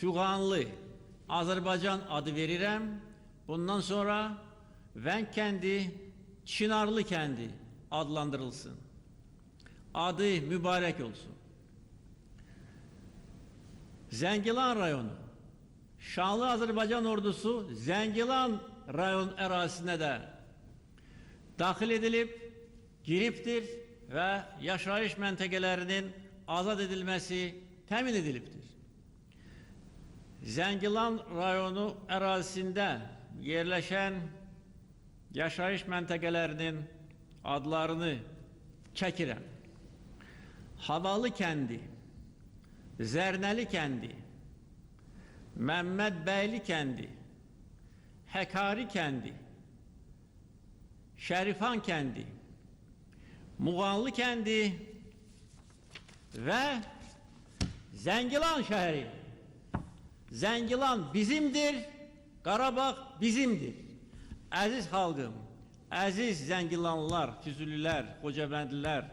Füğanlı Azerbaycan adı verirəm. Bundan sonra Vəng kəndi Çınarlı kəndi adlandırılsın. Adı mübarək olsun. Zəngilan rayonu Şanlı Azərbaycan ordusu Zəngilan rayon ərazisinə də daxil edilib, giribdir və yaşayış məntəqələrinin azad edilməsi təmin edilibdir. Zəngilan rayonu ərazisində yerləşən yaşayış məntəqələrinin adlarını çəkirəm. Havalı kəndi, Zərnəli kəndi, Məmmədbəyli kəndi, Həkari kəndi, Şərifan kəndi, Muğanlı kəndi və Zəngilan şəhəri. Zəngilan bizimdir, Qarabağ bizimdir. Əziz xalqım, əziz Zəngilanlılar, Füzulilər, Xocabəndlilər,